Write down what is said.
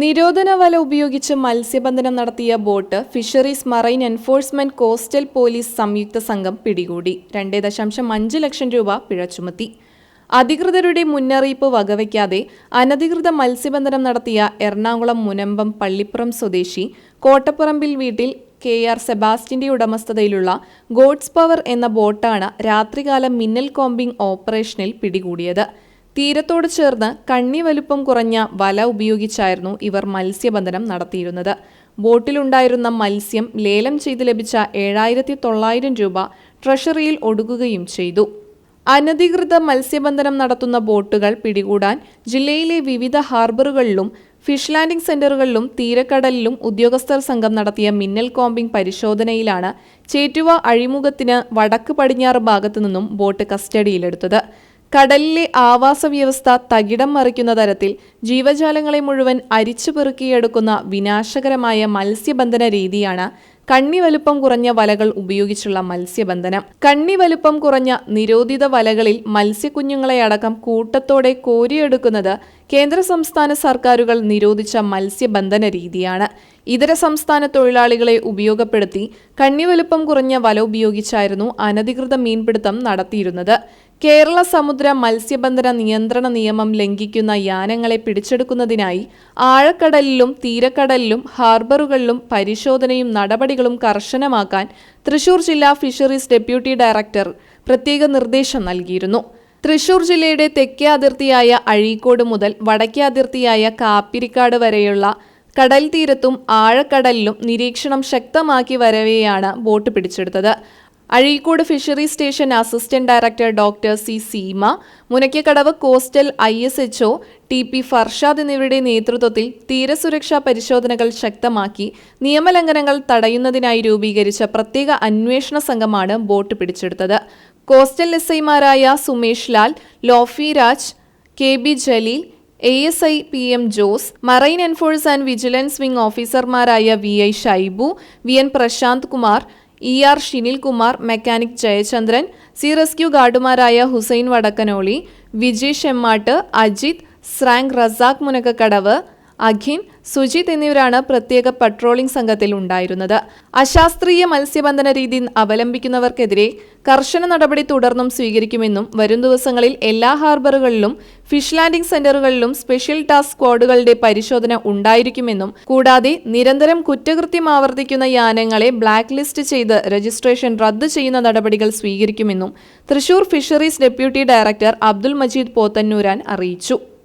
നിരോധന വല ഉപയോഗിച്ച് മത്സ്യബന്ധനം നടത്തിയ boat fisheries marine enforcement coastal police സംയുക്ത സംഘം പിടികൂടി. രണ്ടേ ദശാംശം അഞ്ച് ലക്ഷം രൂപ പിഴ ചുമത്തി. അധികൃതരുടെ മുന്നറിയിപ്പ് വകവയ്ക്കാതെ അനധികൃത മത്സ്യബന്ധനം നടത്തിയ എറണാകുളം മുനമ്പം പള്ളിപ്പുറം സ്വദേശി കോട്ടപ്പുറമ്പിൽ വീട്ടിൽ കെ ആർ സെബാസ്റ്റിന്റെ ഉടമസ്ഥതയിലുള്ള ഗോഡ്സ് പവർ എന്ന ബോട്ടാണ് രാത്രികാല മിന്നൽ കോമ്പിംഗ് ഓപ്പറേഷനിൽ പിടികൂടിയത്. തീരത്തോട് ചേർന്ന് കണ്ണി വലുപ്പം കുറഞ്ഞ വല ഉപയോഗിച്ചായിരുന്നു ഇവർ മത്സ്യബന്ധനം നടത്തിയിരുന്നത്. ബോട്ടിലുണ്ടായിരുന്ന മത്സ്യം ലേലം ചെയ്ത് ലഭിച്ച ഏഴായിരത്തി തൊള്ളായിരം രൂപ ട്രഷറിയിൽ ഒടുക്കുകയും ചെയ്തു. അനധികൃത മത്സ്യബന്ധനം നടത്തുന്ന ബോട്ടുകൾ പിടികൂടാൻ ജില്ലയിലെ വിവിധ ഹാർബറുകളിലും ഫിഷ് ലാൻഡിംഗ് സെന്ററുകളിലും തീരക്കടലിലും ഉദ്യോഗസ്ഥർ സംഘം നടത്തിയ മിന്നൽ കോമ്പിംഗ് പരിശോധനയിലാണ് ചേറ്റുവ അഴിമുഖത്തിന് വടക്ക് പടിഞ്ഞാറ് ഭാഗത്തു നിന്നും ബോട്ട് കസ്റ്റഡിയിലെടുത്തത്. കടലിലെ ആവാസ വ്യവസ്ഥ തകിടം മറിക്കുന്ന തരത്തിൽ ജീവജാലങ്ങളെ മുഴുവൻ അരിച്ചു പെറുക്കിയെടുക്കുന്ന വിനാശകരമായ മത്സ്യബന്ധന രീതിയാണ് കണ്ണി വലുപ്പം കുറഞ്ഞ വലകൾ ഉപയോഗിച്ചുള്ള മത്സ്യബന്ധനം. കണ്ണി വലുപ്പം കുറഞ്ഞ നിരോധിത വലകളിൽ മത്സ്യക്കുഞ്ഞുങ്ങളെ അടക്കം കൂട്ടത്തോടെ കോരിയെടുക്കുന്നത് കേന്ദ്ര സംസ്ഥാന സർക്കാരുകൾ നിരോധിച്ച മത്സ്യബന്ധന രീതിയാണ്. ഇതര സംസ്ഥാന തൊഴിലാളികളെ ഉപയോഗപ്പെടുത്തി കണ്ണി കണ്ണിവലുപ്പം കുറഞ്ഞ വല ഉപയോഗിച്ചായിരുന്നു അനധികൃത മീൻപിടുത്തം നടത്തിയിരുന്നത്. കേരള സമുദ്ര മത്സ്യബന്ധന നിയന്ത്രണ നിയമം ലംഘിക്കുന്ന യാനങ്ങളെ പിടിച്ചെടുക്കുന്നതിനായി ആഴക്കടലിലും തീരക്കടലിലും ഹാർബറുകളിലും പരിശോധനയും നടപടികളും കർശനമാക്കാൻ തൃശൂർ ജില്ലാ ഫിഷറീസ് ഡെപ്യൂട്ടി ഡയറക്ടർ പ്രത്യേക നിർദ്ദേശം നൽകിയിരുന്നു. തൃശൂർ ജില്ലയുടെ തെക്കേ അതിർത്തിയായ അഴീക്കോട് മുതൽ വടക്കേ അതിർത്തിയായ കാപ്പിരിക്കാട് വരെയുള്ള കടൽ തീരത്തും ആഴക്കടലിലും നിരീക്ഷണം ശക്തമാക്കി വരവെയാണ് ബോട്ട് പിടിച്ചെടുത്തത്. Azhikode fishery station assistant director doctor C Seema Munakkakkadavu coastal I S HO T P Farshad എന്നിവരുടെ നേതൃത്വത്തിൽ തീരസുരക്ഷാ പരിശോധനകൾ ശക്തമാക്കി നിയമലംഘനങ്ങൾ തടയുന്നതിനായി രൂപീകരിച്ച പ്രത്യേക അന്വേഷണ സംഘമാണ് ബോട്ട് പിടിച്ചെടുത്തത്. കോസ്റ്റൽ എസ് ഐമാരായ Sumesh Lal Lofi Raj K B Jaleel A S I P M Jose marine enforce and vigilance wing ഓഫീസർമാരായ V I Shaibu V N Prashanth Kumar E R Shinilkumar mechanic Jayachandran C rescue ഗാർഡുമാരായ Hussain Vadakkanoli Vijay Shemmatt Ajith സ്രാങ്ക് റസാഖ് മുനക്കക്കടവ് അഖിൻ സുജിത് എന്നിവരാണ് പ്രത്യേക patrolling സംഘത്തിൽ ഉണ്ടായിരുന്നത്. അശാസ്ത്രീയ മത്സ്യബന്ധന രീതി അവലംബിക്കുന്നവർക്കെതിരെ കർശന നടപടി തുടർന്നും സ്വീകരിക്കുമെന്നും വരും ദിവസങ്ങളിൽ എല്ലാ ഹാർബറുകളിലും ഫിഷ് ലാൻഡിംഗ് സെന്ററുകളിലും സ്പെഷ്യൽ ടാസ്ക് സ്ക്വാഡുകളുടെ പരിശോധന ഉണ്ടായിരിക്കുമെന്നും കൂടാതെ നിരന്തരം കുറ്റകൃത്യം ആവർത്തിക്കുന്ന യാനങ്ങളെ ബ്ലാക്ക് ലിസ്റ്റ് ചെയ്ത് രജിസ്ട്രേഷൻ റദ്ദ് ചെയ്യുന്ന നടപടികൾ സ്വീകരിക്കുമെന്നും Thrissur fisheries deputy director Abdul Majeed Pothannooran അറിയിച്ചു.